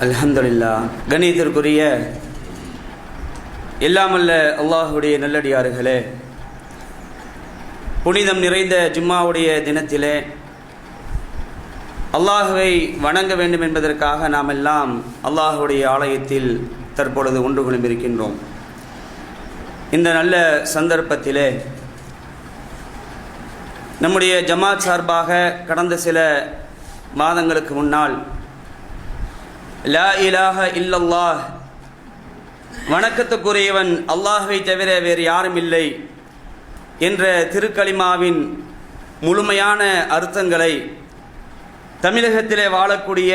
அலமதுல்லா கணிதத்திற்குரிய எல்லாமல்ல அல்லாஹுடைய நல்லடியார்களே புனிதம் நிறைந்த ஜும்மாவுடைய தினத்திலே அல்லாஹுவை வணங்க வேண்டும் என்பதற்காக நாம் எல்லாம் அல்லாஹுடைய ஆலயத்தில் தற்பொழுது ஒன்று கொண்டிருக்கின்றோம் இந்த நல்ல சந்தர்ப்பத்திலே நம்முடைய ஜமாத் சார்பாக கடந்த சில மாதங்களுக்கு முன்னால் லா இலாஹ இல்லல்லாஹ். வணக்கத்துக்குரியவன் அல்லாஹ்வை தவிர வேறு யாரும் இல்லை என்ற திருக்கலிமாவின் முழுமையான அர்த்தங்களை தமிழகத்திலே வாழக்கூடிய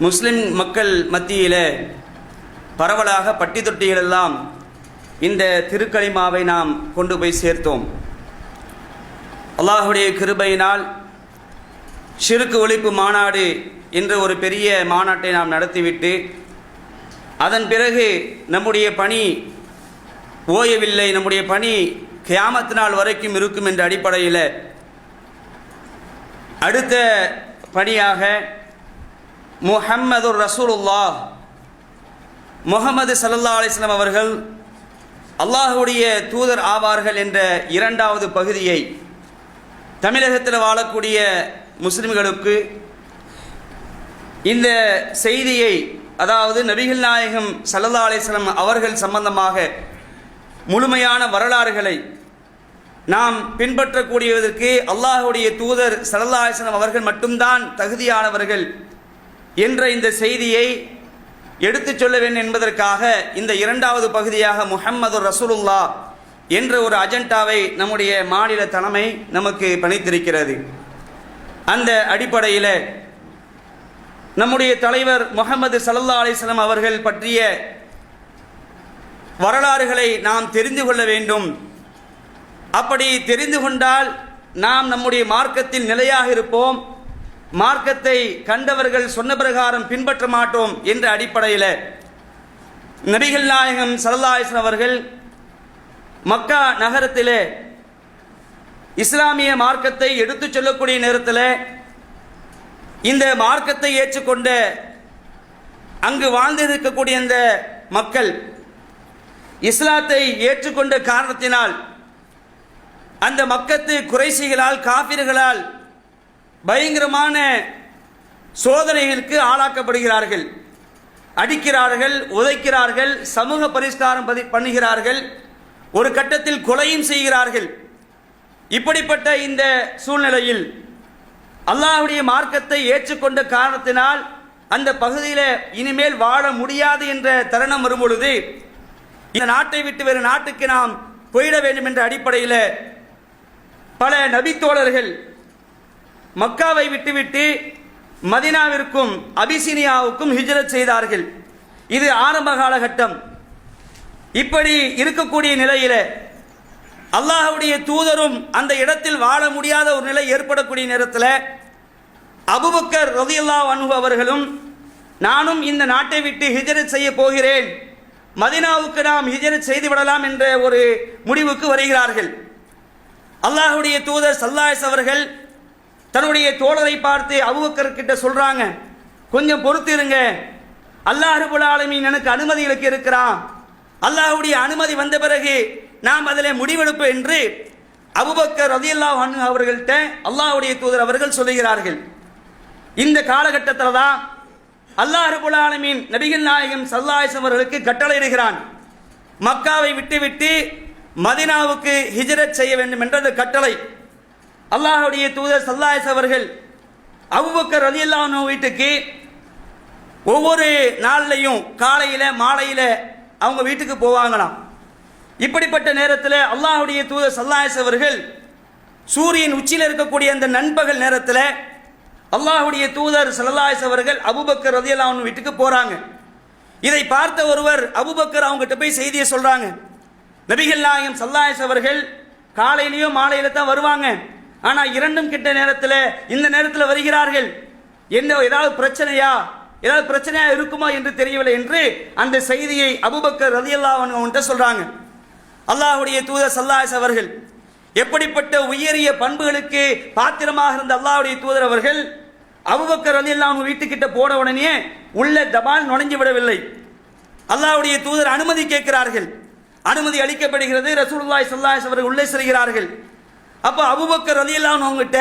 முஸ்லிம் மக்கள் மத்தியிலே பரவலாக பட்டி தொட்டிகளெல்லாம் இந்த திருக்களிமாவை நாம் கொண்டு போய் சேர்த்தோம். அல்லாஹுடைய கிருபையினால் சிறுக்கு ஒழிப்பு மாநாடு என்ற ஒரு பெரிய மாநாட்டை நாம் நடத்திவிட்டு அதன் பிறகு நம்முடைய பணி ஓயவில்லை நம்முடைய பணி கியாமத்து நாள் வரைக்கும் இருக்கும் என்ற அடிப்படையில் அடுத்த பணியாக முஹம்மது ரசூலுல்லாஹ் முகமது சல்லா அலிஸ்லாம் அவர்கள் அல்லாஹுடைய தூதர் ஆவார்கள் என்ற இரண்டாவது பகுதியை தமிழகத்தில் வாழக்கூடிய முஸ்லிம்களுக்கு இந்த செய்தியை அதாவது நபிகள் நாயகம் சல்லல்லா அலிஸ்லாம் அவர்கள் சம்பந்தமாக முழுமையான வரலாறுகளை நாம் பின்பற்றக்கூடியதற்கு அல்லாஹுடைய தூதர் சல்லல்லா அலிஸ்லாம் அவர்கள் மட்டும்தான் தகுதியானவர்கள் என்ற இந்த செய்தியை எடுத்துச் சொல்ல வேண்டும் என்பதற்காக இந்த இரண்டாவது பகுதியாக முஹம்மது ரசூலுல்லா என்ற ஒரு அஜெண்டாவை நம்முடைய மாநில தலைமை நமக்கு பணித்திருக்கிறது. அந்த அடிப்படையில் நம்முடைய தலைவர் முகமது சல்லா அலிஸ்லாம் அவர்கள் பற்றிய வரலாறுகளை நாம் தெரிந்து கொள்ள வேண்டும். அப்படி தெரிந்து கொண்டால் நாம் நம்முடைய மார்க்கத்தில் நிலையாக இருப்போம். மார்க்கத்தை கண்டவர்கள் சொன்ன பிரகாரம் பின்பற்ற மாட்டோம் என்ற அடிப்படையில் நபிகள் நாயகம் சரதாயசன் அவர்கள் மக்கா நகரத்திலே இஸ்லாமிய மார்க்கத்தை எடுத்துச் சொல்லக்கூடிய நேரத்தில் இந்த மார்க்கத்தை ஏற்றுக்கொண்ட அங்கு வாழ்ந்திருக்கக்கூடிய இந்த மக்கள் இஸ்லாத்தை ஏற்றுக்கொண்ட காரணத்தினால் அந்த மக்கத்து குறைசிகளால் காபிர்களால் பயங்கரமான சோதனைகளுக்கு ஆளாக்கப்படுகிறார்கள். அடிக்கிறார்கள் உதைக்கிறார்கள் சமூக பரிஷ்காரம் பண்ணுகிறார்கள் ஒரு கட்டத்தில் கொலையும் செய்கிறார்கள். இப்படிப்பட்ட இந்த சூழ்நிலையில் அல்லாஹுடைய மார்க்கத்தை ஏற்றுக்கொண்ட காரணத்தினால் அந்த பகுதியில் இனிமேல் வாழ முடியாது என்ற தருணம் வரும்பொழுது இந்த நாட்டை விட்டு வேறு நாட்டுக்கு நாம் போயிட வேண்டும் என்ற அடிப்படையில் பல நபித்தோழர்கள் மக்காவை விட்டுவிட்டு மதினாவிற்கும் அபிசினியாவுக்கும் ஹிஜ்ரத் செய்தார்கள். இது ஆரம்ப காலகட்டம். இப்படி இருக்கக்கூடிய நிலையில் அல்லாஹுடைய தூதரும் அந்த இடத்தில் வாழ முடியாத ஒரு நிலை ஏற்படக்கூடிய நேரத்தில் அபுபக்கர் ரதியல்லா அன்பு அவர்களும் நானும் இந்த நாட்டை விட்டு ஹிஜரத் செய்ய போகிறேன். மதினாவுக்கு நாம் ஹிஜரத் செய்து விடலாம் என்ற ஒரு முடிவுக்கு வருகிறார்கள். அல்லாஹுடைய தூதர் சல்லாஸ் அவர்கள் தன்னுடைய தோழரை பார்த்து அபுபக்கர்கிட்ட சொல்கிறாங்க கொஞ்சம் பொறுத்து இருங்க. அல்லாஹ் ஆலமீன் எனக்கு அனுமதி இருக்கிறான். அல்லாஹுடைய அனுமதி வந்த பிறகு நாம் அதில் முடிவெடுப்போம் என்று அபுபக்கர் ரதியல்லா அன்ஹு அவர்கள்ட்ட அல்லாவுடைய தூதர் அவர்கள் சொல்லுகிறார்கள். இந்த காலகட்டத்தில் தான் அல்லாஹ் ரபுல் ஆலமீன் நபிகள் நாயகம் சல்லாஸ் அவர்களுக்கு கட்டளையிடுகிறான். மக்காவை விட்டுவிட்டு மதினாவுக்கு ஹிஜரத் செய்ய வேண்டும் என்றது கட்டளை. அல்லாஹுடைய தூதர் சல்லாஸ் அவர்கள் அபுபக்கர் ரலியல்லாஹு வீட்டுக்கு ஒவ்வொரு நாள்லையும் காலையில் மாலையில் அவங்க வீட்டுக்கு போவாங்களாம். இப்படிப்பட்ட நேரத்தில் அல்லாஹுடைய தூதர் சல்லாயஸ் அவர்கள் சூரியன் உச்சியில் இருக்கக்கூடிய அந்த நண்பகல் நேரத்தில் அல்லாஹுடைய தூதர் சல்லாயஸ் அவர்கள் அபுபக்கர் ரதியல்லா வீட்டுக்கு போகிறாங்க இதை பார்த்த ஒருவர் அபுபக்கர் அவங்ககிட்ட போய் செய்தியை சொல்கிறாங்க நபிகள் நாயகம் சல்லாயஸ் அவர்கள் காலையிலையும் மாலையில தான் வருவாங்க. ஆனால் இரண்டும் கிட்ட நேரத்தில் இந்த நேரத்தில் வருகிறார்கள். என்ன ஏதாவது பிரச்சனையா? ஏதாவது பிரச்சனையா இருக்குமா என்று தெரியவில்லை என்று அந்த செய்தியை அபுபக்கர் ரதியல்லா அன்ஹு அவன்கிட்ட சொல்கிறாங்க அல்லாஹுடைய தூதர் சல்லாஸ் அவர்கள் எப்படிப்பட்ட உயரிய பண்புகளுக்கு பாத்திரமாக இருந்த அல்லாஹுடைய தூதர் அவர்கள் அபுபக்கர் அலி அன்ஹு வீட்டுக்கிட்ட போன உடனே உள்ள தபால் நுழைஞ்சு விடவில்லை. அல்லாஹுடைய தூதர் அனுமதி கேட்கிறார்கள். அனுமதி அளிக்கப்படுகிறது. ரசூலுல்லாய் சல்லாஸ் அவர்கள் உள்ளே செல்கிறார்கள். அப்போ அபுபக்கர் அலி அன்ஹு அவங்ககிட்ட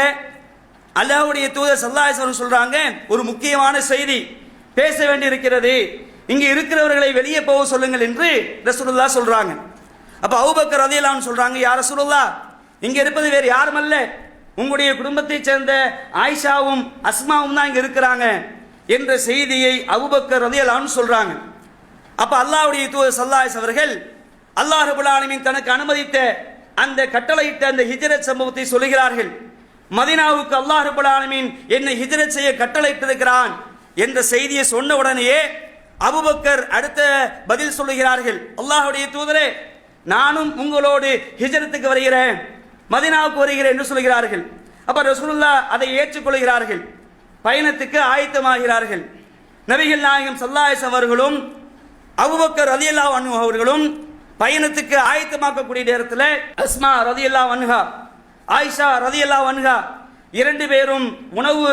அல்லாஹ்வுடைய தூதர் சல்லாஸ் அவர்கள் சொல்றாங்க ஒரு முக்கியமான செய்தி பேச வேண்டியிருக்கிறது. இங்கே இருக்கிறவர்களை வெளியே போக சொல்லுங்கள் என்று ரசூலுல்லா சொல்றாங்க. அப்போ அவுபக்கர் ரலியல்லாஹு சொல்கிறாங்க யார சொல்லலா இங்கே இருப்பது வேறு யாரும் அல்ல உங்களுடைய குடும்பத்தைச் சேர்ந்த ஆயிஷாவும் அஸ்மாவும் தான் இங்கே இருக்கிறாங்க என்ற செய்தியை அவுபக்கர் ரதியலான்னு சொல்கிறாங்க அப்போ அல்லாவுடைய அல்லாஹ்வுடைய தூதர் சல்லாஸ் அவர்கள் அல்லாஹ் ரபுல் தனக்கு அனுமதித்த அந்த கட்டளையிட்ட அந்த ஹிஜரத் சம்பவத்தை சொல்லுகிறார்கள். மதீனாவுக்கு அல்லாஹ் ரபுல் என்னை ஹிஜரத் செய்ய கட்டளையிட்டிருக்கிறான் என்ற செய்தியை சொன்ன உடனேயே அபுபக்கர் அடுத்த பதில் சொல்லுகிறார்கள். அல்லாஹுடைய தூதரே நானும் உங்களோடு ஹிஜரத்துக்கு வருகிறேன் மதினாவுக்கு வருகிறேன் என்று சொல்கிறார்கள். அப்ப ரசூலுல்லா அதை ஏற்றுக்கொள்கிறார்கள். பயணத்துக்கு ஆயத்தமாகிறார்கள். நபிகள் நாயகம் சல்லாயஸ் அவர்களும் அபுபக்கர் ரதியல்லா அன்ஹு அவர்களும் பயணத்துக்கு ஆயத்தமாக்கக்கூடிய நேரத்தில் அஸ்மா ரதியல்லா வன்ஹா ஆயிஷா ரதியல்லா வன்ஹா இரண்டு பேரும் உணவு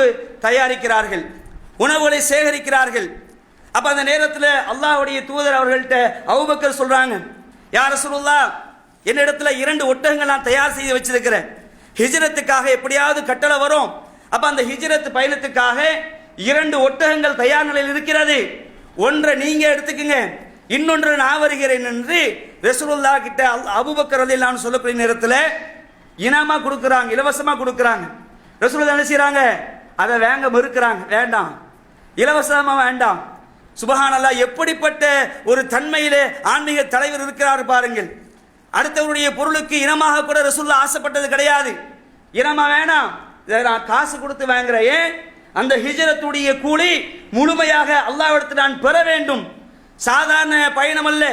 தயாரிக்கிறார்கள். உணவுகளை சேகரிக்கிறார்கள். அப்ப அந்த நேரத்தில் அல்லாஹ்வுடைய தூதர் அவர்கள்ட்ட அவுபக்கர் சொல்றாங்க யார் சொல்லுல்லா என்னிடத்துல இரண்டு ஒட்டகங்கள் நான் தயார் செய்து வச்சிருக்கிறேன். ஹிஜரத்துக்காக எப்படியாவது கட்டளை வரும். அப்ப அந்த ஹிஜரத் பயணத்துக்காக இரண்டு ஒட்டகங்கள் தயார் நிலையில் இருக்கிறது. ஒன்றை நீங்க எடுத்துக்கங்க இன்னொன்று நான் வருகிறேன் என்று ரசூலுல்லா கிட்ட அல்- அபூபக்கர் சொல்லக்கூடிய நேரத்தில் இனாமா கொடுக்குறாங்க இலவசமாக கொடுக்குறாங்க. ரசூலுல்லா என்ன செய்கிறாங்க அதை வேங்க மறுக்கிறாங்க வேண்டாம். இலவசமாக வேண்டாம். சுபஹானல்லாஹ் எப்படிப்பட்ட ஒரு தன்மையிலே ஆன்மீக தலைவர் இருக்கிறார் பாருங்கள். அடுத்தவருடைய பொருளுக்கு இனமாக கூட ரசுல்லா ஆசைப்பட்டது கிடையாது. இனமா வேணாம். இதை நான் காசு கொடுத்து வாங்குறேன். ஏன் அந்த ஹிஜரத்துடைய கூலி முழுமையாக அல்லாவிடத்து நான் பெற வேண்டும். சாதாரண பயணம் அல்ல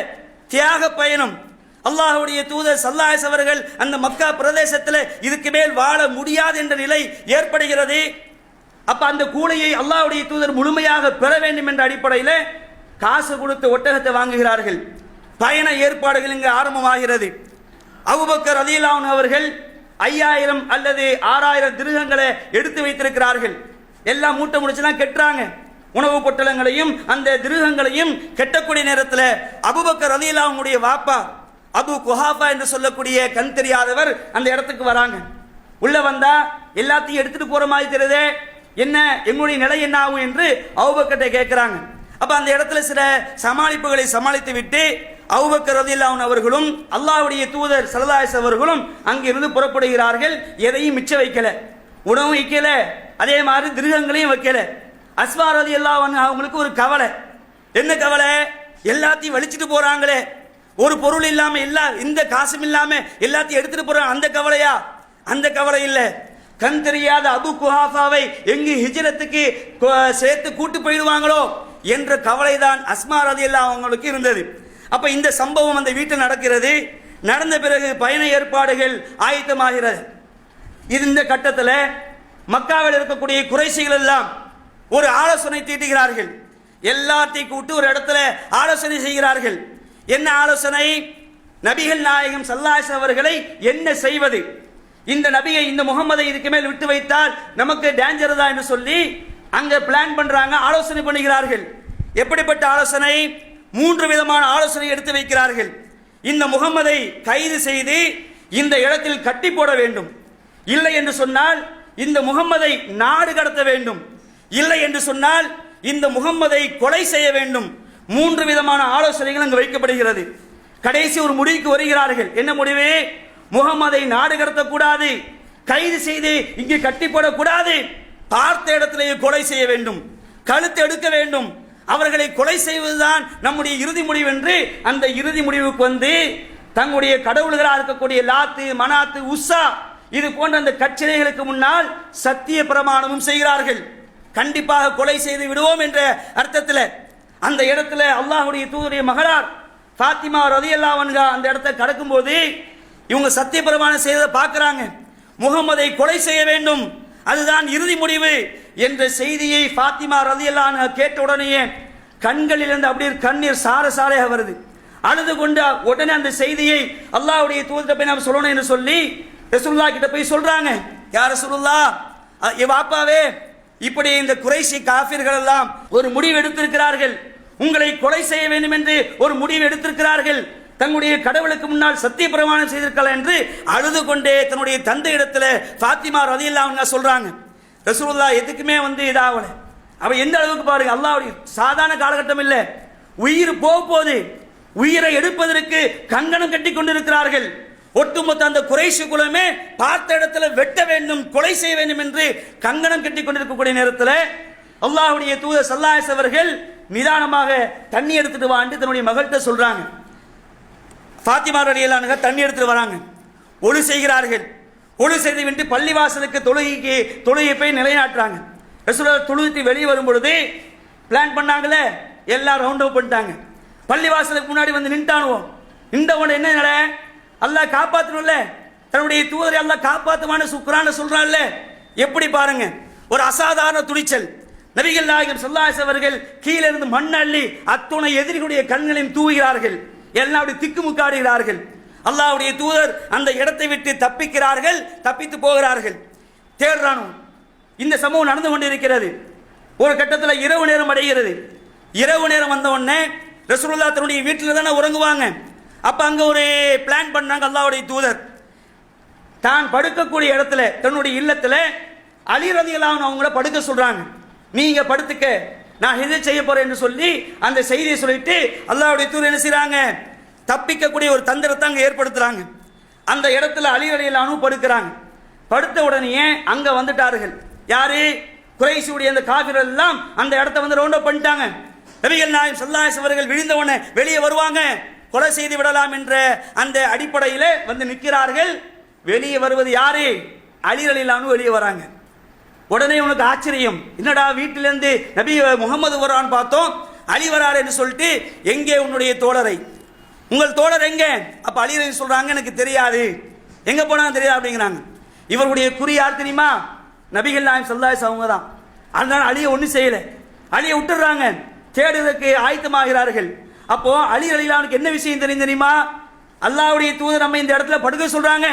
தியாக பயணம். அல்லாஹுடைய தூதர் சல்லாஸ் அவர்கள் அந்த மக்கா பிரதேசத்தில் இதுக்கு மேல் வாழ முடியாது என்ற நிலை ஏற்படுகிறது. அப்ப அந்த கூலியை அல்லாவுடைய தூதர் முழுமையாக பெற வேண்டும் என்ற அடிப்படையில் காசு கொடுத்து ஒட்டகத்தை வாங்குகிறார்கள். பயண ஏற்பாடுகள் இங்கு ஆரம்பமாகிறது. அவுபக்கர் ரலியல்லாஹு அவர்கள் ஐயாயிரம் அல்லது ஆறாயிரம் திருகங்களை எடுத்து வைத்திருக்கிறார்கள். எல்லாம் மூட்டை முடிச்சுலாம் கெட்டுறாங்க. உணவு பொட்டலங்களையும் அந்த திருகங்களையும் கெட்டக்கூடிய நேரத்தில் அபுபக்கர் ரலியல்லாஹுடைய வாப்பா அபு குஹாஃபா என்று சொல்லக்கூடிய கண் தெரியாதவர் அந்த இடத்துக்கு வராங்க. உள்ள வந்தா எல்லாத்தையும் எடுத்துட்டு போற மாதிரி தெரியுதே. என்ன? எங்களுடைய நிலை என்ன ஆகும் என்று அவுபக்கத்தை கேட்கிறாங்க. அப்ப அந்த இடத்துல சில சமாளிப்புகளை சமாளித்து விட்டு அவுபக்கர் ரதியல்லாஹு அவர்களும் அல்லாவுடைய தூதர் சரதாயஸ் அவர்களும் அங்கிருந்து புறப்படுகிறார்கள் எதையும் மிச்ச வைக்கல. உணவும் வைக்கல அதே மாதிரி திருகங்களையும் வைக்கல. அஸ்மா ரதியல்லாஹு அவங்களுக்கு ஒரு கவலை. என்ன கவலை? எல்லாத்தையும் வலிச்சுட்டு போறாங்களே. ஒரு பொருள் இல்லாம எல்லா இந்த காசும் இல்லாம எல்லாத்தையும் எடுத்துட்டு போறாங்க. அந்த கவலையா? அந்த கவலை இல்லை. கண் தெரியாத அபு குஹாஃபாவை எங்கு ஹிஜரத்துக்கு சேர்த்து கூட்டு போயிடுவாங்களோ என்ற கவலைதான் அஸ்மா ரதியெல்லாம் அவங்களுக்கு இருந்தது. அப்ப இந்த சம்பவம் அந்த வீட்டில் நடக்கிறது. நடந்த பிறகு பயண ஏற்பாடுகள் ஆயத்தமாகிறது. இது இந்த கட்டத்தில் மக்காவில் இருக்கக்கூடிய குறைசிகள் எல்லாம் ஒரு ஆலோசனை தீட்டுகிறார்கள். எல்லாத்தையும் கூட்டு ஒரு இடத்துல ஆலோசனை செய்கிறார்கள். என்ன ஆலோசனை? நபிகள் நாயகம் சல்லாஸ் அவர்களை என்ன செய்வது? இந்த நபியை இந்த முகமதை இதுக்கு மேல் விட்டு வைத்தால் நமக்கு டேஞ்சர் தான் என்று சொல்லி அங்க பிளான் பண்றாங்க ஆலோசனை பண்ணுகிறார்கள். எப்படிப்பட்ட ஆலோசனை? மூன்று விதமான ஆலோசனை எடுத்து வைக்கிறார்கள். இந்த முகம்மதை கைது செய்து இந்த இடத்தில் கட்டி போட வேண்டும். இல்லை என்று சொன்னால் இந்த முகம்மதை நாடு கடத்த வேண்டும். இல்லை என்று சொன்னால் இந்த முகம்மதை கொலை செய்ய வேண்டும். மூன்று விதமான ஆலோசனைகள் அங்கு வைக்கப்படுகிறது. கடைசி ஒரு முடிவுக்கு வருகிறார்கள். என்ன முடிவு? முகம்மதை நாடு கடத்தக்கூடாது. கைது செய்து இங்கு கட்டி போடக்கூடாது பார்த்த இடத்திலேயே கொலை செய்ய வேண்டும். கழுத்து எடுக்க வேண்டும். அவர்களை கொலை செய்வதுதான் நம்முடைய இறுதி முடிவு என்று அந்த இறுதி முடிவுக்கு வந்து தங்களுடைய கடவுள்களாக இருக்கக்கூடிய லாத்து மனாத்து உஷா இது போன்ற அந்த கச்சிலைகளுக்கு முன்னால் சத்திய பிரமாணமும் செய்கிறார்கள். கண்டிப்பாக கொலை செய்து விடுவோம் என்ற அர்த்தத்தில் அந்த இடத்துல அல்லாஹுடைய தூதருடைய மகளார் ஃபாத்திமா ரதியல்லா அந்த இடத்தை கடக்கும்போது இவங்க சத்திய பிரமாணம் செய்ததை பார்க்குறாங்க. முகமதை கொலை செய்ய வேண்டும். அதுதான் இறுதி முடிவு என்ற செய்தியை ஃபாத்திமா ரதியல்லான் கேட்ட உடனேயே கண்களிலிருந்து அப்படியே கண்ணீர் சார சாரையாக வருது. அழுது கொண்டு உடனே அந்த செய்தியை அல்லாஹ்வுடைய தூதரை போய் நாம் சொல்லணும் என்று சொல்லி ரசூலுல்லா கிட்ட போய் சொல்றாங்க. யார் ரசூலுல்லா என் வாப்பாவே இப்படி இந்த குறைசி காஃபிர்கள் எல்லாம் ஒரு முடிவு எடுத்திருக்கிறார்கள். உங்களை கொலை செய்ய வேண்டும் என்று ஒரு முடிவு எடுத்திருக்கிறார்கள். தங்களுடைய கடவுளுக்கு முன்னால் சத்திய பிரமாணம் செய்திருக்கலாம் என்று அழுது கொண்டே தன்னுடைய தந்தை இடத்துல ஃபாத்திமா ரதியல்லாங்க சொல்றாங்க. ரசூல்லா எதுக்குமே வந்து இதாகல அவ எந்த அளவுக்கு பாருங்க அல்லாவுடைய சாதாரண காலகட்டம் இல்லை. உயிர் போக உயிரை எடுப்பதற்கு கங்கணம் கட்டி கொண்டிருக்கிறார்கள். ஒட்டுமொத்த அந்த குறைசு குலமே பார்த்த இடத்துல வெட்ட வேண்டும் கொலை செய்ய வேண்டும் என்று கங்கணம் கட்டி கொண்டிருக்கக்கூடிய நேரத்தில் அல்லாஹுடைய தூத சல்லாஸ் அவர்கள் நிதானமாக தண்ணி எடுத்துட்டு வாண்டு தன்னுடைய மகள்கிட்ட சொல்றாங்க. ஃபாத்திமா ரலியலானுங்க தண்ணி எடுத்துட்டு வராங்க. ஒழு செய்கிறார்கள். ஒழு செய்து விட்டு பள்ளிவாசலுக்கு தொழுகைக்கு தொழுகை போய் நிலைநாட்டுறாங்க. ரசூலா தொழுகத்தை வெளியே வரும் பொழுது பிளான் பண்ணாங்களே எல்லாம் ரவுண்ட் அப் பண்ணிட்டாங்க. பள்ளிவாசலுக்கு முன்னாடி வந்து நின்ட்டானுவோம் நின்ற உடனே என்ன நட அல்லா காப்பாற்றணும்ல தன்னுடைய தூதரை அல்லா காப்பாத்துவான்னு சுக்குறான்னு சொல்கிறான்ல எப்படி பாருங்க. ஒரு அசாதாரண துணிச்சல். நபிகள் நாயகம் சொல்லாஸ் அவர்கள் கீழே இருந்து மண் அள்ளி அத்துணை எதிரிகளுடைய கண்களையும் தூவுகிறார்கள். எல்லாம் அப்படி திக்குமுக்காடுகிறார்கள். அல்லாவுடைய தூதர் அந்த இடத்தை விட்டு தப்பிக்கிறார்கள் தப்பித்து போகிறார்கள். தேடுறானோ இந்த சம்பவம் நடந்து கொண்டிருக்கிறது. ஒரு கட்டத்தில் இரவு நேரம் அடைகிறது. இரவு நேரம் வந்த உடனே ரசூல்லா தன்னுடைய வீட்டில் தானே உறங்குவாங்க. அப்போ அங்கே ஒரு பிளான் பண்ணாங்க அல்லாவுடைய தூதர். தான் படுக்கக்கூடிய இடத்துல தன்னுடைய இல்லத்தில் அலி ரதியல்லாஹு அவங்கள படுக்க சொல்கிறாங்க நீங்கள் படுத்துக்க நான் இதை செய்ய போறேன் என்று சொல்லி அந்த செய்தியை சொல்லிட்டு அல்லாவுடைய தூர் என்ன செய்யறாங்க தப்பிக்கக்கூடிய ஒரு தந்திரத்தை அங்கே ஏற்படுத்துறாங்க. அந்த இடத்துல அழிவழியிலானும் படுக்கிறாங்க. படுத்த உடனே அங்கே வந்துட்டார்கள். யாரு? குறைசியுடைய அந்த காபிர்கள் எல்லாம் அந்த இடத்த வந்து ரவுண்ட் அப் பண்ணிட்டாங்க. நபிகள் நாயம் சல்லாஸ் அவர்கள் விழுந்த உடனே வெளியே வருவாங்க. கொலை செய்து விடலாம் என்ற அந்த அடிப்படையில் வந்து நிற்கிறார்கள். வெளியே வருவது யாரு? அழிரலிலானு வெளியே வராங்க. உடனே உனக்கு ஆச்சரியம். என்னடா வீட்டிலேருந்து நபி முகமது வரான்னு பார்த்தோம். அலி வரார் என்று சொல்லிட்டு எங்கே உன்னுடைய தோழரை? உங்கள் தோழர் எங்க? அப்ப அலி சொல்கிறாங்க சொல்றாங்க எனக்கு தெரியாது. எங்க போனாங்க தெரியாது? அப்படிங்கிறாங்க. இவருடைய குறி யார் தெரியுமா? நபிகள் நாயம் சல்லாஸ் அவங்க தான். அதனால அழிய ஒன்றும் செய்யல. அழியை விட்டுறாங்க தேடுவதற்கு ஆயத்தமாகிறார்கள். அப்போ அலி அலிலானுக்கு என்ன விஷயம் தெரியும் தெரியுமா? அல்லாவுடைய தூதர் நம்ம இந்த இடத்துல படுக்க சொல்றாங்க.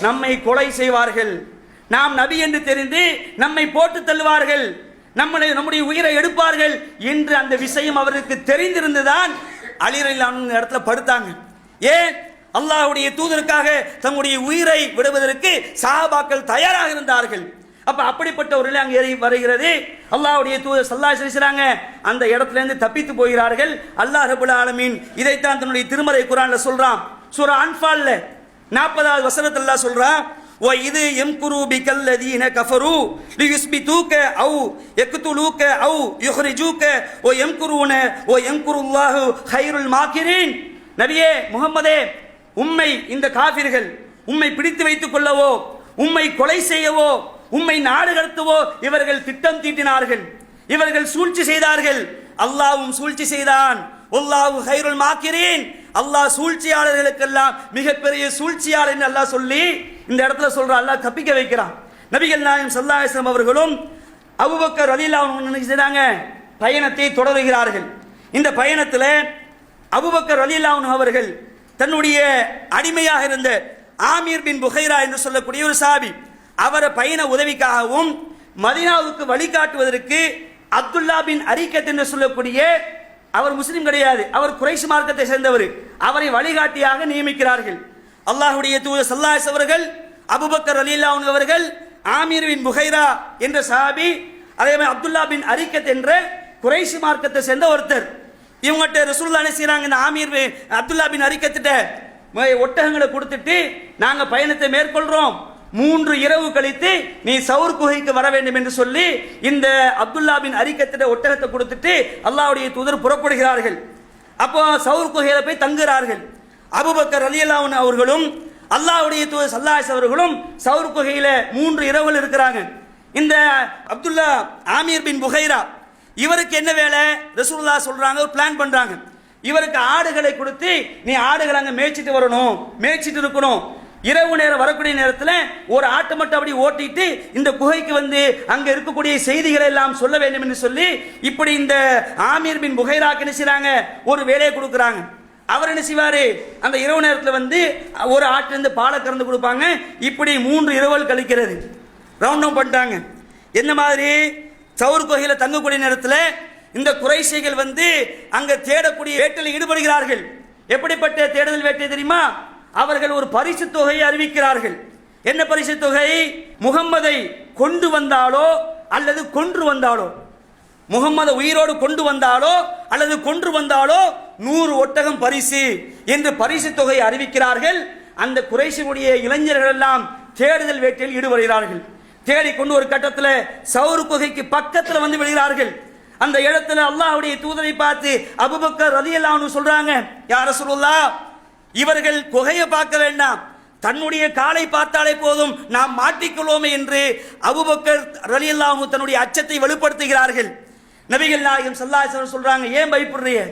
நம்மை கொலை செய்வார்கள். நாம் நபி என்று தெரிந்து நம்மை போட்டு தள்ளுவார்கள். நம்மளை நம்முடைய உயிரை எடுப்பார்கள் என்று அந்த விஷயம் அவருக்கு தெரிந்திருந்துதான் அலிரலான் இடத்துல படுத்தாங்க. ஏன்? அல்லாஹ்வுடைய தூதருக்காக தங்களுடைய உயிரை விடுவதற்கு சஹாபாக்கள் தயாராக இருந்தார்கள். அப்ப அப்படிப்பட்ட ஒரு நிலை அங்கே வருகிறது. அல்லாஹுடைய தூதர் சல்லா செய்கிறாங்க அந்த இடத்துல இருந்து தப்பித்து போகிறார்கள். அல்லாஹ் ரபுல் ஆலமீன் இதைத்தான் தன்னுடைய திருமறை குரான்ல சொல்றான். சூரா அன்பால்ல நாற்பதாவது வசனத்தில் சொல்றான் وَإِذِ இது எம் الَّذِينَ كَفَرُوا கஃபரு أَوْ அவு أَوْ يُخْرِجُوكَ وَيَمْكُرُونَ ஓ எம் خَيْرُ ஓ ஹைருல் நபியே முகம்மதே உம்மை இந்த காபிர்கள் உம்மை பிடித்து வைத்துக் கொள்ளவோ உம்மை கொலை செய்யவோ உம்மை நாடு கடத்துவோ இவர்கள் திட்டம் தீட்டினார்கள். இவர்கள் சூழ்ச்சி செய்தார்கள். அல்லாவும் சூழ்ச்சி செய்தான். ஒல்லாவு ஹைருல் மாக்கிறேன் அல்லாஹ் சூழ்ச்சியாளர்களுக்கெல்லாம் மிகப்பெரிய சூழ்ச்சியாளர் என்று அல்லாஹ் சொல்லி இந்த இடத்துல சொல்ற. அல்லாஹ் தப்பிக்க வைக்கிறான். நபிகள் நாயம் சல்லாஹம் அவர்களும் அபுபக்கர் ரலீலா செய்தாங்க? பயணத்தை தொடருகிறார்கள். இந்த பயணத்தில் அபுபக்கர் ரலீலாவுன் அவர்கள் தன்னுடைய அடிமையாக இருந்த ஆமீர் பின் புகைரா என்று சொல்லக்கூடிய ஒரு சாபி அவரை பயண உதவிக்காகவும் மதினாவுக்கு வழிகாட்டுவதற்கு அப்துல்லா பின் அரிக்கத் என்று சொல்லக்கூடிய அவர் முஸ்லீம் கிடையாது. அவர் குறைசு மார்க்கத்தை சேர்ந்தவர். அவரை வழிகாட்டியாக நியமிக்கிறார்கள். அல்லாஹுடைய தூதர் சல்லாஸ் அவர்கள் அபுபக்கர் அலில்லா அவர்கள் ஆமீர் பின் புகைரா என்ற சாபி அதே மாதிரி அப்துல்லா பின் அரிக்கத் என்ற குறைசி மார்க்கத்தை சேர்ந்த ஒருத்தர். இவங்ககிட்ட ரசூல்லா என்ன செய்றாங்க? இந்த ஆமீர் அப்துல்லா பின் அரிக்கத்திட்ட ஒட்டகங்களை கொடுத்துட்டு நாங்கள் பயணத்தை மேற்கொள்கிறோம் மூன்று இரவு கழித்து நீ சவுர் குகைக்கு வர வேண்டும் என்று சொல்லி இந்த அப்துல்லாவின் அரிக்கத்திட ஒட்டகத்தை கொடுத்துட்டு அல்லாவுடைய தூதர் புறப்படுகிறார்கள். அப்போ சவுர் குகையில போய் தங்குகிறார்கள் அபுபக்கர் ரலியல்லாஹு அவர்களும் அல்லாவுடைய தூதர் சல்லாஸ் அவர்களும் சவுர் குகையில மூன்று இரவுகள் இருக்கிறாங்க. இந்த அப்துல்லா ஆமீர் பின் புகைரா இவருக்கு என்ன வேலை? ரசூல்லா சொல்றாங்க ஒரு பிளான் பண்றாங்க. இவருக்கு ஆடுகளை கொடுத்து நீ ஆடுகளை அங்கே மேய்ச்சிட்டு வரணும் மேய்ச்சிட்டு இருக்கணும். இரவு நேரம் வரக்கூடிய நேரத்தில் ஒரு ஆட்டு மட்டும் அப்படி ஓட்டிட்டு இந்த குகைக்கு வந்து அங்கே இருக்கக்கூடிய செய்திகளை எல்லாம் சொல்ல வேண்டும் என்று சொல்லி இப்படி இந்த ஆமீர் பின் புகைராக்கு என்ன செய்கிறாங்க ஒரு வேலையை கொடுக்குறாங்க. அவர் என்ன செய்வார்? அந்த இரவு நேரத்தில் வந்து ஒரு ஆட்டிலிருந்து பாலை கறந்து கொடுப்பாங்க. இப்படி மூன்று இரவல் கழிக்கிறது. ரவுண்ட் பண்ணிட்டாங்க. என்ன மாதிரி? சவுர் குகையில் தங்கக்கூடிய நேரத்தில் இந்த குறைசைகள் வந்து அங்கே தேடக்கூடிய வேட்டையில் ஈடுபடுகிறார்கள். எப்படிப்பட்ட தேடுதல் வேட்டை தெரியுமா? அவர்கள் ஒரு பரிசு தொகையை அறிவிக்கிறார்கள். என்ன பரிசு தொகை? முகம்மதை கொண்டு வந்தாலோ அல்லது கொன்று வந்தாலோ? முகம்மது உயிரோடு கொண்டு வந்தாலோ அல்லது கொன்று வந்தாலோ? நூறு ஒட்டகம் பரிசு என்று பரிசு தொகை அறிவிக்கிறார்கள். அந்த குறைசியுடைய இளைஞர்கள் எல்லாம் தேடுதல் வேட்டையில் ஈடுபடுகிறார்கள். தேடிக்கொண்டு ஒரு கட்டத்தில் சவுரு குகைக்கு பக்கத்தில் வந்து விடுகிறார்கள் அந்த இடத்துல அல்லாஹுடைய தூதரை பார்த்து அபுபக்கர் ரலியல்லாஹு சொல்றாங்க யார சொல்லுல்லா இவர்கள் குகையை பார்க்க வேண்டாம். தன்னுடைய காலை பார்த்தாலே போதும். நாம் மாட்டிக்கொள்வோமே என்று அபுபக்கர் ரலி ரலியல்லாஹு தன்னுடைய அச்சத்தை வெளிப்படுத்துகிறார்கள். நபிகள் நாயகம் சல்லாசன் சொல்றாங்க ஏன் பயப்படுறீங்க?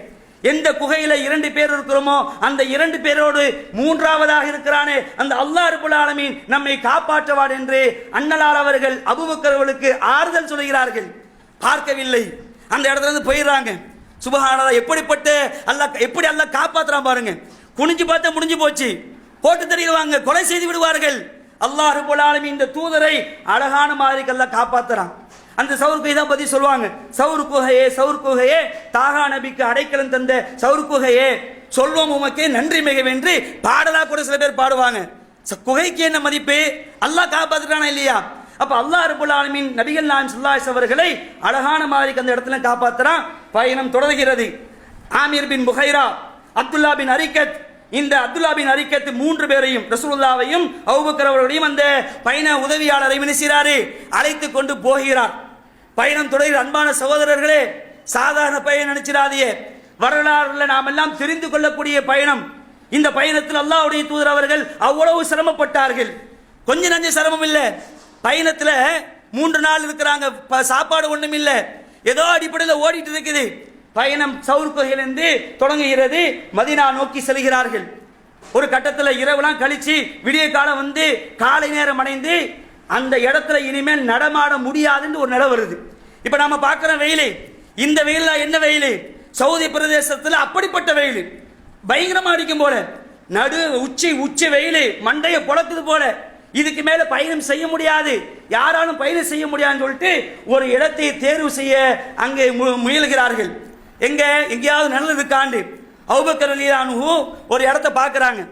எந்த குகையில இரண்டு பேர் இருக்கிறோமோ அந்த இரண்டு பேரோடு மூன்றாவதாக இருக்கிறானே. அந்த அல்லா அருபுல் ஆலமீன் நம்மை காப்பாற்றுவார் என்று அண்ணலார் அவர்கள் அபுபக்கர்களுக்கு ஆறுதல் சொல்கிறார்கள். பார்க்கவில்லை. அந்த இடத்துல இருந்து போயிடுறாங்க. சுபஹானதா எப்படிப்பட்ட அல்ல எப்படி அல்ல காப்பாத்துறான் பாருங்க. குனிஞ்சு பார்த்தா முடிஞ்சு போச்சு. போட்டு தெரியுவாங்க கொலை செய்து விடுவார்கள். அல்லாஹு போலாலும் இந்த தூதரை அழகான மாதிரி கல்ல காப்பாத்துறான். அந்த சவுர் குகை தான் பத்தி சொல்லுவாங்க. சவுர் குகையே சவுர் குகையே தாகா நபிக்கு அடைக்கலம் தந்த சவுர் குகையே. சொல்வோம் உமக்கே நன்றி மிகவென்று பாடலா கூட சில பேர் பாடுவாங்க. ச- குகைக்கு என்ன மதிப்பு? அல்லாஹ் காப்பாத்துறானா இல்லையா? அப்ப அல்லாஹ் அருபுல் ஆலமின் நபிகள் நாயம் சுல்லாஸ் அவர்களை அழகான மாதிரி அந்த இடத்துல காப்பாத்துறான். பயணம் தொடர்கிறது. ஆமீர் பின் புகைரா அப்துல்லா பின் அரிக்கத் இந்த அப்துல்லா பின் அரிக்கத் மூன்று பேரையும் ரசூலுல்லாவையும் அபூபக்கர் அவர்களையும் அந்த பயண உதவியாளரை மினிசிறாரு. அழைத்து கொண்டு போகிறார். பயணம் தொடர் அன்பான சகோதரர்களே சாதாரண பயணம் நினைச்சிடாதே வரலாறுல நாம் எல்லாம் தெரிந்து கொள்ளக்கூடிய பயணம். இந்த பயணத்தில் அல்லாவுடைய தூதர் அவர்கள் அவ்வளவு சிரமப்பட்டார்கள். கொஞ்ச நஞ்ச சிரமம் இல்லை. பயணத்தில் மூன்று நாள் இருக்கிறாங்க ப- சாப்பாடு ஒன்றும் இல்லை ஏதோ அடிப்படையில் ஓடிட்டு இருக்குது. பயணம் சவுர் குகையிலிருந்து தொடங்குகிறது. மதினா நோக்கி செல்கிறார்கள். ஒரு கட்டத்தில் இரவுலாம் கழிச்சு விடிய காலம் வந்து காலை நேரம் அடைந்து அந்த இடத்துல இனிமேல் நடமாட முடியாதுன்னு ஒரு நிலை வருது. இப்போ நாம பார்க்குற வெயில் இந்த வெயில் என்ன வெயில்? சவுதி பிரதேசத்தில் அப்படிப்பட்ட வெயில். பயங்கரமா அடிக்கும் போல. நடு உச்சி உச்சி வெயில் மண்டையை புழக்குது போல. இதுக்கு மேல பயணம் செய்ய முடியாது. யாராலும் பயணம் செய்ய முடியாதுன்னு சொல்லிட்டு ஒரு இடத்தை தேர்வு செய்ய அங்கே மு- முயலுகிறார்கள். எங்க? எங்கேயாவது நிழல் இருக்காண்டு அவுபக்கர் அலியானு ஒரு இடத்த பார்க்குறாங்க.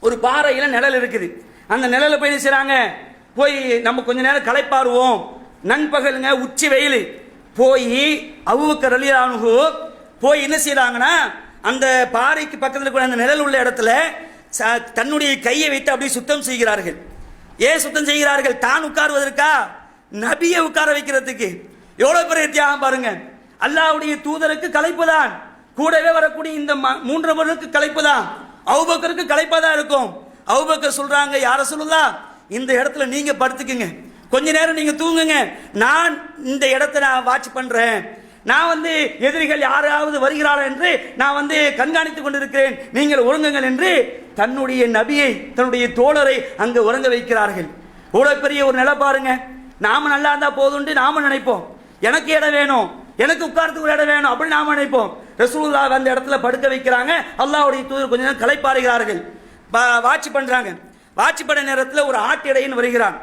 ஒரு பாறையில் நிழல் இருக்குது. அந்த நிழலை போய் என்ன போய் நம்ம கொஞ்ச நேரம் களைப்பாருவோம். நண்பகலுங்க உச்சி வெயில். போய் அவுபக்கர் அலியானு போய் என்ன செய்கிறாங்கன்னா அந்த பாறைக்கு பக்கத்தில் கூட அந்த நிழல் உள்ள இடத்துல ச- தன்னுடைய கையை வைத்து அப்படியே சுத்தம் செய்கிறார்கள். ஏன் சுத்தம் செய்கிறார்கள்? தான் உட்காருவதற்கா? நபியை உட்கார வைக்கிறதுக்கு. எவ்வளோ பெரிய தியாகம் பாருங்கள் அல்லாவுடைய தூதருக்கு கலைப்புதான் கூடவே வரக்கூடிய இந்த ம- மூன்று நபருக்கு கலைப்புதான் அவுபக்கருக்கு கலைப்பாதான் இருக்கும். அவுபக்கர் சொல்றாங்க யார சொல்லுதா இந்த இடத்துல நீங்க படுத்துக்குங்க. கொஞ்ச நேரம் நீங்க தூங்குங்க. நான் இந்த இடத்த நான் வாட்ச் பண்றேன். நான் வந்து எதிரிகள் யாராவது வருகிறாரா என்று நான் வந்து கண்காணித்துக் கொண்டிருக்கிறேன். நீங்கள் உறங்குங்கள் என்று தன்னுடைய நபியை தன்னுடைய தோழரை அங்கு உறங்க வைக்கிறார்கள். இவ்வளோ பெரிய ஒரு நிலை பாருங்க. நாம நல்லா இருந்தா போதுண்டு நாம நினைப்போம். எனக்கு இடம் வேணும். எனக்கு உட்கார்றதுக்கு ஒரு இடம் வேணும் அப்படின்னு நாம நினைப்போம். ரசூலுல்லா அந்த இடத்துல படுக்க வைக்கிறாங்க. அல்லாவுடைய தூதர் கொஞ்ச நேரம் களைப்பாருகிறார்கள் வாட்சி பண்றாங்க. வாட்சி பண்ண நேரத்தில் ஒரு ஆட்டிடையின் வருகிறான்.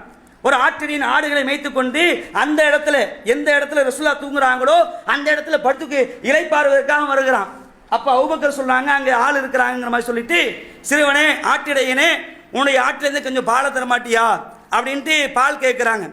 ஒரு ஆட்டிடையின் ஆடுகளை மேய்த்து கொண்டு அந்த இடத்துல எந்த இடத்துல ரசூலா தூங்குறாங்களோ அந்த இடத்துல படுத்துக்கு இலைப்பாருவதற்காக வருகிறான். அப்போ அவுபக்கர் சொல்றாங்க அங்கே ஆள் இருக்கிறாங்கிற மாதிரி சொல்லிட்டு சிறுவனே ஆட்டிடையனே உன்னுடைய ஆட்டிலேருந்து கொஞ்சம் பாலை தர மாட்டியா அப்படின்ட்டு பால் கேட்குறாங்க.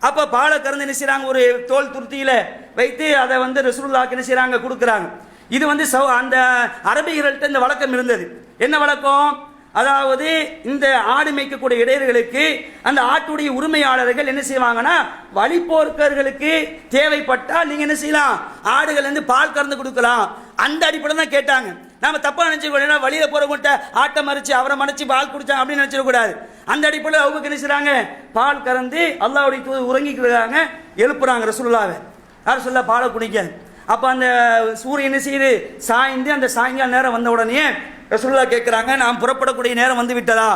அப்போ பாலை கறந்து என்ன செய்கிறாங்க ஒரு தோல் துருத்தியில் வைத்து அதை வந்து ரசூலுல்லாஹ்க்கு என்ன செய்கிறாங்க கொடுக்குறாங்க. இது வந்து சௌ- அந்த அரபிகர்கள்ட்ட இந்த வழக்கம் இருந்தது. என்ன வழக்கம்? அதாவது இந்த ஆடு மேய்க்கக்கூடிய இடையர்களுக்கு அந்த ஆட்டுடைய உரிமையாளர்கள் என்ன செய்வாங்கன்னா வழிபோர்க்கர்களுக்கு தேவைப்பட்டால் நீங்கள் என்ன செய்யலாம்? ஆடுகள் வந்து பால் கறந்து கொடுக்கலாம். அந்த அடிப்படையில் தான் கேட்டாங்க. நாம தப்பா நினைச்சுக்கோ வழியில போறவங்கள்ட்ட ஆட்டை மறைச்சு அவரை மறைச்சு பால் குடிச்சாங்க அப்படின்னு நினைச்சிடக்கூடாது. அந்த அடிப்படையில் அவங்க நினைச்சுறாங்க பால் கறந்து அல்லாவுடைய தூது உறங்கிக்கிறாங்க எழுப்புறாங்க ரசூலுல்லாவை. யார் சொல்ல பாலை குடிக்க அப்போ அந்த சூரியன் என்ன சாய்ந்து அந்த சாயங்கால நேரம் வந்த உடனே ரசுல்லா கேட்குறாங்க நாம் புறப்படக்கூடிய நேரம் வந்து விட்டதா?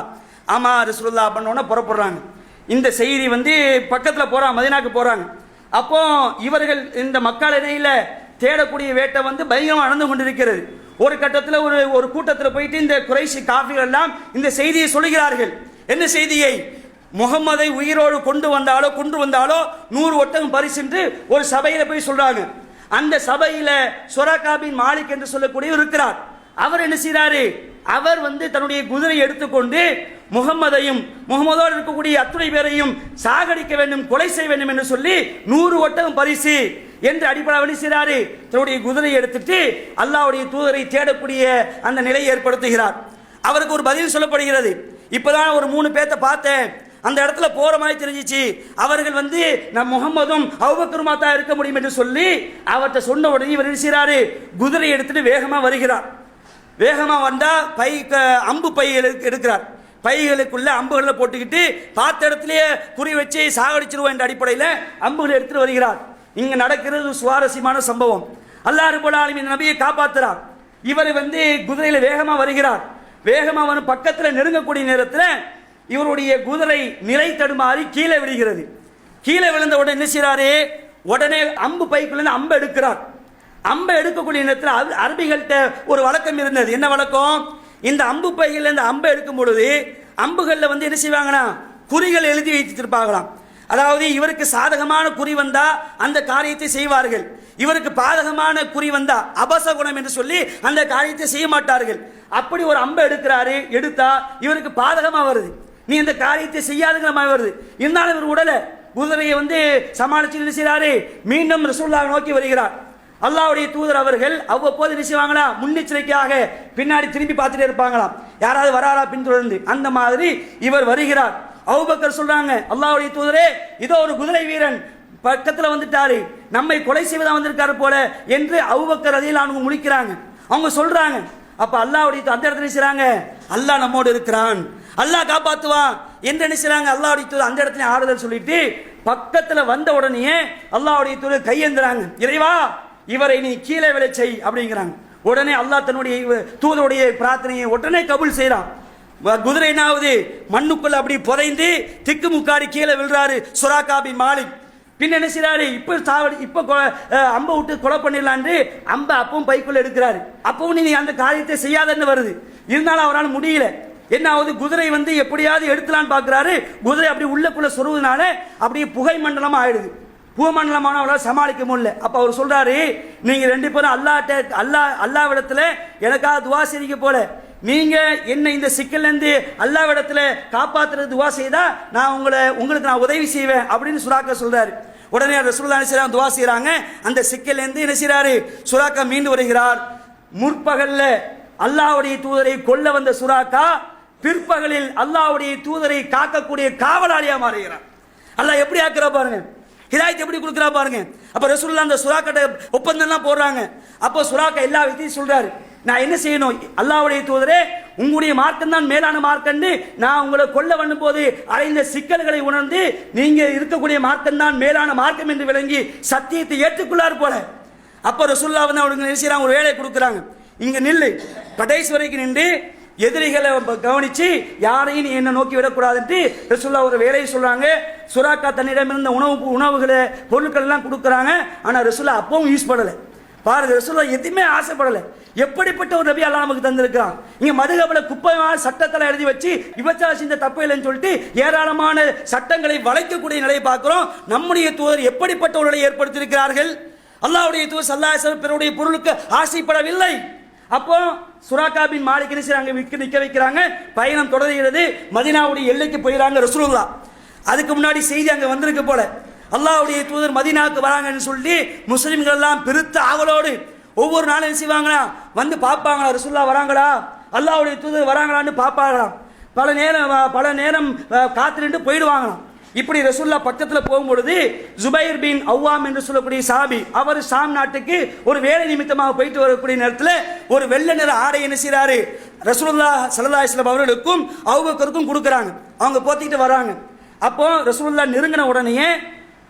ஆமாம் ரசுல்லா பண்ண உடனே புறப்படுறாங்க. இந்த செய்தி வந்து பக்கத்தில் போகிறாங்க மதினாக்கு போகிறாங்க அப்போ இவர்கள் இந்த மக்கள் இடையில தேடக்கூடிய வேட்டை வந்து பயங்கரமாக நடந்து கொண்டிருக்கிறது. ஒரு கட்டத்தில் ஒரு ஒரு கூட்டத்தில் போயிட்டு இந்த குறைசி காஃபிகள் எல்லாம் இந்த செய்தியை சொல்லுகிறார்கள். என்ன செய்தியை? முகம்மதை உயிரோடு கொண்டு வந்தாலோ கொண்டு வந்தாலோ நூறு ஒட்டகம் பரிசென்று ஒரு சபையில் போய் சொல்றாங்க. அந்த சபையில் சொரகாபின் மாலிக் என்று சொல்லக்கூடிய இருக்கிறார். அவர் என்ன செய்கிறாரு அவர் வந்து தன்னுடைய குதிரை எடுத்துக்கொண்டு முகம்மதையும் முகமதோடு இருக்கக்கூடிய அத்துணை பேரையும் சாகடிக்க வேண்டும் கொலை செய்ய வேண்டும் என்று சொல்லி நூறு ஒட்டகம் பரிசு என்று அடிப்படையில் செய்கிறாரு தன்னுடைய குதிரையை எடுத்துட்டு அல்லாவுடைய தூதரை தேடக்கூடிய அந்த நிலையை ஏற்படுத்துகிறார். அவருக்கு ஒரு பதில் சொல்லப்படுகிறது. இப்போதான் ஒரு மூணு பேர்த்த பார்த்தேன். அந்த இடத்துல போற மாதிரி தெரிஞ்சிச்சு. அவர்கள் வந்து நம் முகம்மதும் அவுபக்கருமா தான் இருக்க முடியும் என்று சொல்லி அவர்கிட்ட சொன்ன உடனே இவர் என்ன குதிரை எடுத்துட்டு வேகமாக வருகிறார். வேகமாக வந்தால் பை அம்பு பை எடுக்கிறார். பைகளுக்குள்ள அம்புகளை போட்டுக்கிட்டு பார்த்த இடத்துலயே குறி வச்சு சாகடிச்சிருவோம் என்ற அடிப்படையில் அம்புகளை எடுத்துட்டு வருகிறார். இங்கே நடக்கிறது சுவாரஸ்யமான சம்பவம். அல்லாறு போல ஆளுமின் நபியை காப்பாத்துறார். இவர் வந்து குதிரையில் வேகமாக வருகிறார். வேகமாக வரும் பக்கத்தில் நெருங்கக்கூடிய நேரத்தில் இவருடைய குதிரை நிலை தடுமாறி கீழே விழுகிறது. கீழே விழுந்த உடனே என்ன செய்கிறாரு உடனே அம்பு பைக்குள்ள அம்பு எடுக்கிறார். அம்பை எடுக்கக்கூடிய நேரத்தில் அரபிகள்கிட்ட ஒரு வழக்கம் இருந்தது. என்ன வழக்கம்? இந்த அம்பு பைகளில் இந்த அம்பை எடுக்கும் பொழுது அம்புகளில் வந்து என்ன செய்வாங்கன்னா குறிகள் எழுதி வைத்திருப்பாங்களாம். அதாவது இவருக்கு சாதகமான குறி வந்தா அந்த காரியத்தை செய்வார்கள். இவருக்கு பாதகமான குறி வந்தா அபசகுணம் என்று சொல்லி அந்த காரியத்தை செய்ய மாட்டார்கள். அப்படி ஒரு அம்பை எடுக்கிறாரு எடுத்தா இவருக்கு பாதகமாக வருது. நீ இந்த காரியத்தை செய்யாதுங்கிற மாதிரி வருது. இருந்தாலும் இவர் உடலை குதிரையை வந்து சமாளிச்சு என்ன செய்கிறாரு மீண்டும் ரசூல்லாவை நோக்கி வருகிறார். அல்லாவுடைய தூதர் அவர்கள் அவ்வப்போது என்ன செய்வாங்களா? முன்னெச்சரிக்கையாக பின்னாடி திரும்பி பார்த்துட்டே இருப்பாங்களாம். யாராவது வராரா பின்தொடர்ந்து? அந்த மாதிரி இவர் வருகிறார். அவுபக்கர் சொல்றாங்க அல்லாவுடைய தூதரே இதோ ஒரு குதிரை வீரன் பக்கத்தில் வந்துட்டாரு. நம்மை கொலை செய்வதா வந்திருக்காரு போல என்று அவுபக்கர் அதையில் அவங்க முடிக்கிறாங்க அவங்க சொல்றாங்க அப்ப அல்லாவுடைய அந்த இடத்துல என்ன செய்றாங்க? அல்லாஹ் நம்மோடு இருக்கிறான். அல்லாஹ் காப்பாத்துவான். என்று என்ன அல்லாவுடைய தூதர் அந்த இடத்துல ஆறுதல் சொல்லிட்டு பக்கத்தில் வந்த உடனே அல்லாவுடைய தூதர் கையேந்துறாங்க. இறைவா இவரை நீ கீழே விளை செய் அப்படிங்கிறாங்க. உடனே அல்லாஹ் தன்னுடைய தூதருடைய பிரார்த்தனையை உடனே கபுல் செய்கிறான் வ- குதிரை என்னாவது மண்ணுக்குள்ள அப்படி புதைந்து திக்கு முக்காடி கீழே விழுறாரு சுராகாபி மாலிக். பின்ன என்ன செய்றாரு? இப்போ சாவடி இப்போ அம்பை விட்டு கொலை பண்ணிடலான்னு அம்பை அப்பவும் பைக்குள்ள எடுக்கிறாரு. அப்பவும் நீ அந்த காரியத்தை செய்யாதன்னு வருது. இருந்தாலும் அவரால் முடியல. என்ன ஆகுது குதிரை வந்து எப்படியாவது எடுத்துலான்னு பார்க்குறாரு குதிரை அப்படி உள்ளக்குள்ள சொருவதுனால அப்படியே புகை மண்டலமாக ஆயிடுது. பூமண்டலமானவர்களால் சமாளிக்க முடியல. அப்போ அவர் சொல்கிறாரு நீங்கள் ரெண்டு பேரும் அல்லாட்ட அல்லாஹ் அல்லாவிடத்துல எனக்காக துவா செய்திக்க போல. நீங்க என்ன இந்த சிக்கல்லேருந்து இருந்து அல்லாவிடத்துல காப்பாற்றுறது துவா செய்தா நான் உங்களை உங்களுக்கு நான் உதவி செய்வேன். அப்படின்னு சுராக்க சொல்றாரு. உடனே ரசூலுல்லாஹி அலைஹி துவா செய்கிறாங்க அந்த சிக்கல்ல இருந்து என்ன செய்கிறாரு சுராக்கா மீண்டு வருகிறார். முற்பகல்ல அல்லாவுடைய தூதரை கொல்ல வந்த சுராக்கா பிற்பகலில் அல்லாஹ்வுடைய தூதரை காக்கக்கூடிய காவலாளியாக மாறுகிறார். அல்லாஹ் எப்படி ஆக்குறா பாருங்க. ஹிதாயத் எப்படி கொடுக்குறா பாருங்க. அப்போ ரசூல்லா அந்த சுறாக்கிட்ட ஒப்பந்தம்லாம் போடுறாங்க. அப்போ சுறாக்கா எல்லா விஷயத்தையும் சொல்றாரு. நான் என்ன செய்யணும்? அல்லாஹ்வுடைய தூதரே உங்களுடைய மார்க்கம் தான் மேலான மார்க்கம்னு நான் உங்களை கொல்ல பண்ணும் போது அடைந்த சிக்கல்களை உணர்ந்து நீங்க இருக்கக்கூடிய மார்க்கம் தான் மேலான மார்க்கம் என்று விளங்கி சத்தியத்தை ஏற்றுக்கொள்ளார் போல. அப்போ ரசூல்லா வந்து அவனுக்கு என்ன செய்றாங்க ஒரு வேலையை கொடுக்குறாங்க. இங்க நில்லு. கடைசி வரைக்கும் நின்று எதிரிகளை கவனிச்சு யாரையும் என்னை என்ன நோக்கி விடக்கூடாதுன்ட்டு ரசுல்லா ஒரு வேலையை சொல்றாங்க. சுறாக்கா தன்னிடம் இருந்த உணவு உணவுகளை பொருட்கள் எல்லாம் கொடுக்குறாங்க. ஆனா ரசுல்லா அப்பவும் யூஸ் பண்ணலை. பாருங்க ரசுல்லா எதுவுமே ஆசைப்படலை. எப்படிப்பட்ட ஒரு நபி அல்லாஹ் நமக்கு தந்திருக்கிறான் இங்க மதுகபல குப்பையான சட்டத்தில் எழுதி வச்சு விபச்சாரம் செஞ்ச தப்பு இல்லைன்னு சொல்லிட்டு ஏராளமான சட்டங்களை வளைக்கக்கூடிய நிலையை பார்க்கிறோம். நம்முடைய தூதர் எப்படிப்பட்ட ஒரு நிலையை ஏற்படுத்தியிருக்கிறார்கள்? அல்லாவுடைய தூதர் சல்லாஹ் பிறருடைய பொருளுக்கு ஆசைப்படவில்லை. அப்போ சுராக்கா பின் மாலிக் என்ன செய்றாங்க? விற்க நிற்க வைக்கிறாங்க. பயணம் தொடர்கிறது. மதினாவுடைய எல்லைக்கு போயிடறாங்க ரசூலுல்லா. அதுக்கு முன்னாடி செய்தி அங்கே வந்திருக்கு போல. அல்லாவுடைய தூதர் மதீனாவுக்கு வராங்கன்னு சொல்லி முஸ்லிம்கள் எல்லாம் பெருத்த ஆவலோடு ஒவ்வொரு நாளும் என்ன செய்வாங்களா? வந்து பார்ப்பாங்களா? ரசூல்லா வராங்களா? அல்லாவுடைய தூதர் வராங்களான்னு பார்ப்பாங்களாம். பல நேரம் பல நேரம் காத்து காத்திருந்து போயிடுவாங்களாம். இப்படி ரசூல்லா பக்கத்தில் போகும்பொழுது ஜுபைர் பின் அவ்வாம் என்று சொல்லக்கூடிய சாபி அவர் சாம் நாட்டுக்கு ஒரு வேலை நிமித்தமாக போயிட்டு வரக்கூடிய நேரத்தில் ஒரு வெள்ளை நிற ஆடை என்ன செய்கிறாரு ரசூல்லா சல்லல்லாஹு இஸ்லாம் அவர்களுக்கும் அவுபக்கருக்கும் கொடுக்குறாங்க. அவங்க போத்திக்கிட்டு வராங்க. அப்போ ரசூல்லா நெருங்கின உடனேயே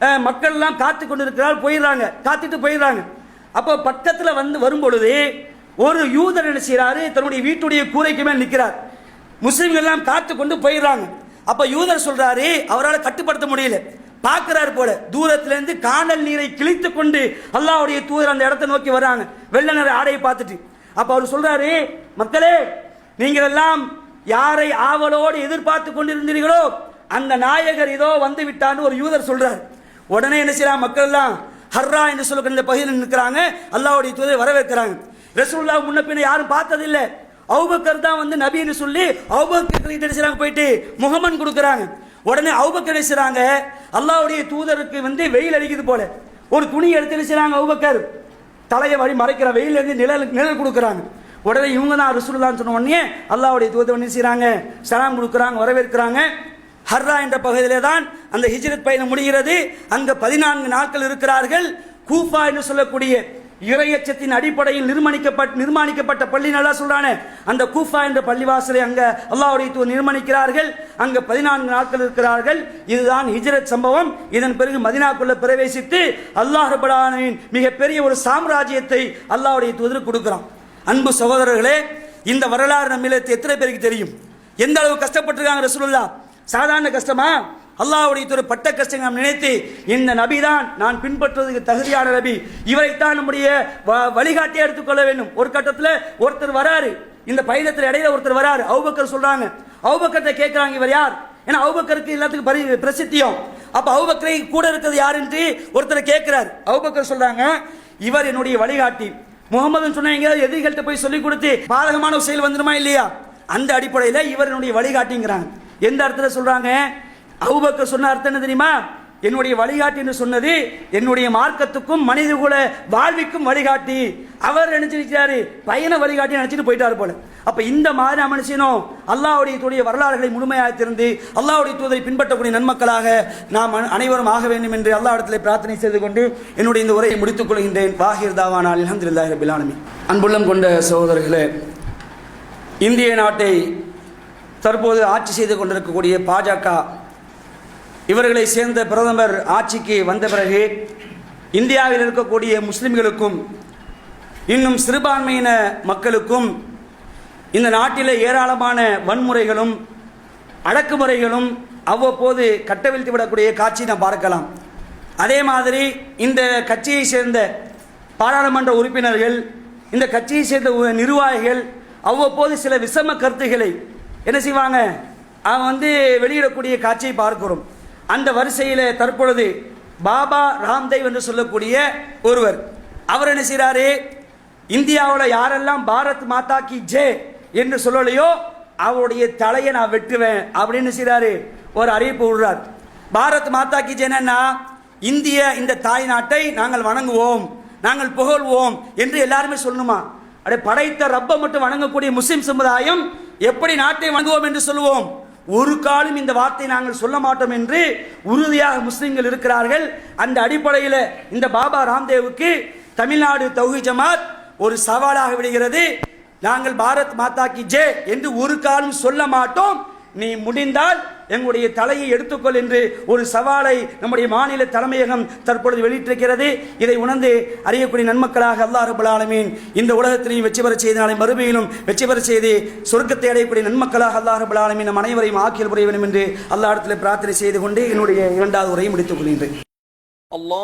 மக்கள்லாம் மக்கள் எல்லாம் காத்து கொண்டு இருக்கிறார் போயிடுறாங்க. காத்துட்டு போயிடுறாங்க. அப்போ பக்கத்தில் வந்து வரும்பொழுது ஒரு யூதர் என்ன செய்கிறாரு தன்னுடைய வீட்டுடைய கூரைக்கு மேல் நிற்கிறார் முஸ்லீம்கள் எல்லாம் காத்து கொண்டு போயிடுறாங்க. அப்போ யூதர் சொல்கிறாரு அவரால் கட்டுப்படுத்த முடியல. பார்க்குறாரு போல தூரத்துலேருந்து காணல் நீரை கிழித்து கொண்டு அல்லாவுடைய தூதர் அந்த இடத்தை நோக்கி வராங்க வெள்ளை நிற ஆடையை பார்த்துட்டு. அப்போ அவர் சொல்கிறாரு மக்களே நீங்கள் எல்லாம் யாரை ஆவலோடு எதிர்பார்த்து கொண்டிருந்தீர்களோ அந்த நாயகர் இதோ வந்து விட்டான்னு ஒரு யூதர் சொல்கிறார் உடனே என்ன செய்யலாம் மக்கள் எல்லாம் ஹர்ரா என்று சொல்லக்கூடிய இந்த பகுதியில் நிற்கிறாங்க அல்லாவுடைய தூதரை வரவேற்கிறாங்க. ரசூல்லா முன்ன பின்ன யாரும் பார்த்ததில்லை. அவுபக்கர் தான் வந்து நபின்னு சொல்லி அவுபக்கர் கிட்ட என்ன செய்றாங்க போயிட்டு முகமன் கொடுக்குறாங்க. உடனே அவுபக்கர் என்ன செய்றாங்க? அல்லாஹ்வுடைய தூதருக்கு வந்து வெயில் அடிக்குது போல. ஒரு துணி எடுத்து என்ன செய்றாங்க அவுபக்கர்? தலையை வழி மறைக்கிற வெயில் இருந்து நிழல் நிழல் கொடுக்குறாங்க. உடனே இவங்க தான் ரசூலுல்லான்னு சொன்ன உடனே அல்லாவுடைய தூதர் என்ன செய்கிறாங்க சலாம் கொடுக்குறாங்க வரவேற்கிறாங்க. ஹர்ரா என்ற பகுதியிலே தான் அந்த ஹிஜ்ரத் பயணம் முடிகிறது. அங்கே பதினான்கு நாட்கள் இருக்கிறார்கள். கூஃபா என்று சொல்லக்கூடிய இறையச்சத்தின் அடிப்படையில் நிர்மாணிக்கப்பட்ட நிர்மாணிக்கப்பட்ட பள்ளி நல்லா சொல்றானே. அந்த கூஃபா என்ற பள்ளிவாசலை அங்க அல்லாஹுடைய தூதர் நிர்மாணிக்கிறார்கள். அங்க பதினான்கு நாட்கள் இருக்கிறார்கள். இதுதான் ஹிஜரத் சம்பவம். இதன் பிறகு மதினாக்குள்ள பிரவேசித்து அல்லாஹ் ரப்பல் மிகப்பெரிய ஒரு சாம்ராஜ்யத்தை அல்லாஹுடைய தூதர் கொடுக்கிறான். அன்பு சகோதரர்களே இந்த வரலாறு நம்மில எத்தனை பேருக்கு தெரியும்? எந்த அளவு கஷ்டப்பட்டிருக்காங்க ரசூலுல்லாஹ்? சாதாரண கஷ்டமா? அல்லாவுடைய துறை பட்ட கஷ்டம் நாம் நினைத்து இந்த நபி தான் நான் பின்பற்றுவதற்கு தகுதியான நபி. இவரைத்தான் நம்முடைய வ- வழிகாட்டியை எடுத்துக்கொள்ள வேண்டும். ஒரு கட்டத்தில் ஒருத்தர் வராரு. இந்த பயணத்தில் இடையில ஒருத்தர் வராரு. அவுபக்கர் சொல்றாங்க. அவுபக்கத்தை கேட்கிறாங்க இவர் யார்? ஏன்னா அவுபக்கருக்கு எல்லாத்துக்கும் பரி பிரசித்தியம். அப்ப அவுபக்கரை கூட இருக்கிறது யாருன்ட்டு ஒருத்தர் கேட்கிறார் அவுபக்கர் சொல்றாங்க இவர் என்னுடைய வழிகாட்டி. முகமதுன்னு சொன்னா எங்கேயாவது எதிரிகள்கிட்ட போய் சொல்லி கொடுத்து பாதகமான ஒரு செயல் வந்துருமா இல்லையா? அந்த அடிப்படையில் இவர் என்னுடைய வழிகாட்டிங்கிறாங்க. எந்த அர்த்தத்தில் சொல்றாங்க? அவுபக்கர் சொன்ன அர்த்தம் என்ன தெரியுமா? என்னுடைய வழிகாட்டி என்று சொன்னது என்னுடைய மார்க்கத்துக்கும் மனிதகுல வாழ்விக்கும் வழிகாட்டி. அவர் நினைச்சிருக்கிறாரு? பயண வழிகாட்டி நினைச்சிட்டு போயிட்டாரு போல. அப்ப இந்த மாதிரி நாம் என்ன செய்யணும் தூடைய வரலாறுகளை முழுமையாக திறந்து அல்லாவுடைய தூதை பின்பற்றக்கூடிய நன்மக்களாக நாம் அனைவரும் ஆக வேண்டும் என்று அல்லாஹ் இடத்திலே பிரார்த்தனை செய்து கொண்டு என்னுடைய இந்த உரையை முடித்துக் கொள்கின்றேன். வாஹிர் தாவானால் அல்ஹம்துலில்லாஹி ரபில் அன்புள்ளம் கொண்ட சகோதரர்களே இந்திய நாட்டை தற்போது ஆட்சி செய்து கொண்டிருக்கக்கூடிய பாஜக இவர்களை சேர்ந்த பிரதமர் ஆட்சிக்கு வந்த பிறகு இந்தியாவில் இருக்கக்கூடிய முஸ்லிம்களுக்கும் இன்னும் சிறுபான்மையின மக்களுக்கும் இந்த நாட்டில் ஏராளமான வன்முறைகளும் அடக்குமுறைகளும் அவ்வப்போது கட்டவிழ்த்து விடக்கூடிய காட்சி நாம் பார்க்கலாம். அதே மாதிரி இந்த கட்சியை சேர்ந்த பாராளுமன்ற உறுப்பினர்கள் இந்த கட்சியை சேர்ந்த நிர்வாகிகள் அவ்வப்போது சில விஷம கருத்துக்களை என்ன செய்வாங்க? அவன் வந்து வெளியிடக்கூடிய காட்சியை பார்க்கிறோம். அந்த வரிசையில் தற்பொழுது பாபா ராம்தேவ் என்று சொல்லக்கூடிய ஒருவர். அவர் என்ன செய்கிறாரு இந்தியாவில் யாரெல்லாம் பாரத் மாதா கி ஜே என்று சொல்லலையோ அவருடைய தலையை நான் வெட்டுவேன் அப்படின்னு செய்கிறாரு ஒரு அறிவிப்பு விடுறார். பாரத் மாதா கி ஜேனா இந்திய இந்த தாய் நாட்டை நாங்கள் வணங்குவோம் நாங்கள் புகழ்வோம் என்று எல்லாருமே சொல்லணுமா? அப்படியே படைத்த ரப்பை மட்டும் வணங்கக்கூடிய முஸ்லிம் சமுதாயம் எப்படி நாட்டை வணங்குவோம் என்று சொல்லுவோம்? ஒரு காலம் இந்த வார்த்தை நாங்கள் சொல்ல மாட்டோம் என்று உறுதியாக முஸ்லிம்கள் இருக்கிறார்கள். அந்த அடிப்படையில் இந்த பாபா ராம்தேவுக்கு தமிழ்நாடு தௌஹி ஜமாத் ஒரு சவாலாக விடுகிறது. நாங்கள் பாரத் மாதா கி ஜே என்று ஒரு காலம் சொல்ல மாட்டோம். நீ முடிந்தால் எங்களுடைய தலையை எடுத்துக்கொள் என்று ஒரு சவாலை நம்முடைய மாநில தலைமையகம் தற்பொழுது வெளியிட்டிருக்கிறது. இதை உணர்ந்து அறியக்கூடிய நன்மக்களாக அல்லா ரபுல் இந்த உலகத்திலையும் வெற்றி பெற செய்து நாளை மறுபடியிலும் வெற்றி பெற செய்து சொர்க்கத்தை அடையக்கூடிய நன்மக்களாக அல்லா ரபுல் ஆலமீன் நம் அனைவரையும் ஆக்கியல் புரிய வேண்டும் என்று அல்லா இடத்தில் பிரார்த்தனை செய்து கொண்டு என்னுடைய இரண்டாவது உரையை முடித்துக் கொள்கின்றேன். அல்லா